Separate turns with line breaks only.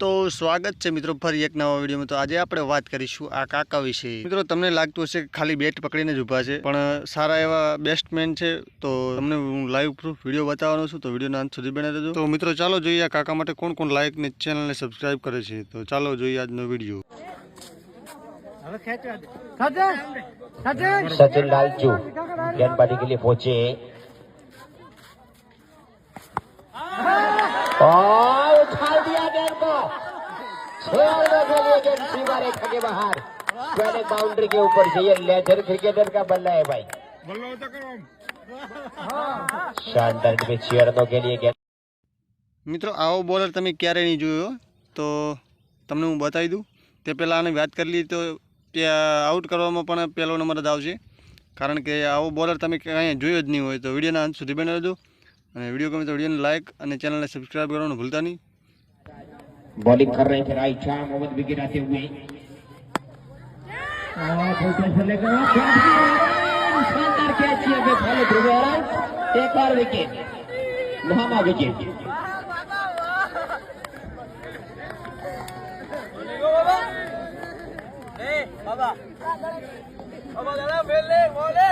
તો સ્વાગત છે મિત્રો ફરી એક નવા વિડીયોમાં. તો આજે આપણે વાત કરીશું આ કાકા વિશે. મિત્રો તમને લાગતું હશે ખાલી બેટ પકડીને જ ઊભા છે પણ સારા એવા બેસ્ટમેન છે. તો તમને હું લાઈવ પ્રૂફ વીડિયો બતાવવાનો છું તો વિડીયોના અંત સુધી બને રહેજો. તો મિત્રો ચાલો જોઈએ આ કાકા માટે કોણ કોણ લાઈક ને ચેનલને સબસ્ક્રાઈબ કરે છે. તો ચાલો જોઈએ આજનો વીડિયો.
સચિન લાલચુ પહોંચે. छेड़ने के लिए गेंद सीमा रेखा के बाहर पहले बाउंड्री के ऊपर से ये लेजर क्रिकेटर का बल्ला है भाई शानदार में छेड़ने के लिए गेंद
મિત્રો આવો બોલર તમે ક્યારે નહીં જોયો તો તમને હું બતાવી દઉં તે પહેલાં આને વાત કરી લીધી તો ત્યાં આઉટ કરવામાં પણ પહેલો નંબર જ આવશે કારણ કે આવો બોલર તમે કાંઈ જોયો જ નહીં હોય તો વિડીયોના અંત સુધી બને રહેજો અને વિડીયો ગમે તો વિડીયોને લાઇક અને ચેનલને સબસ્ક્રાઈબ કરવાનું ભૂલતા નહીં
बॉलिंग कर रहे थे राइट शाह मोहम्मद भी गिराते हुए। शानदार कैच किया गया फॉलो थ्रू आउट। बाबा बाबा बाबा बाबा बाबा बाबा। बाबा दादा बेल ले बोले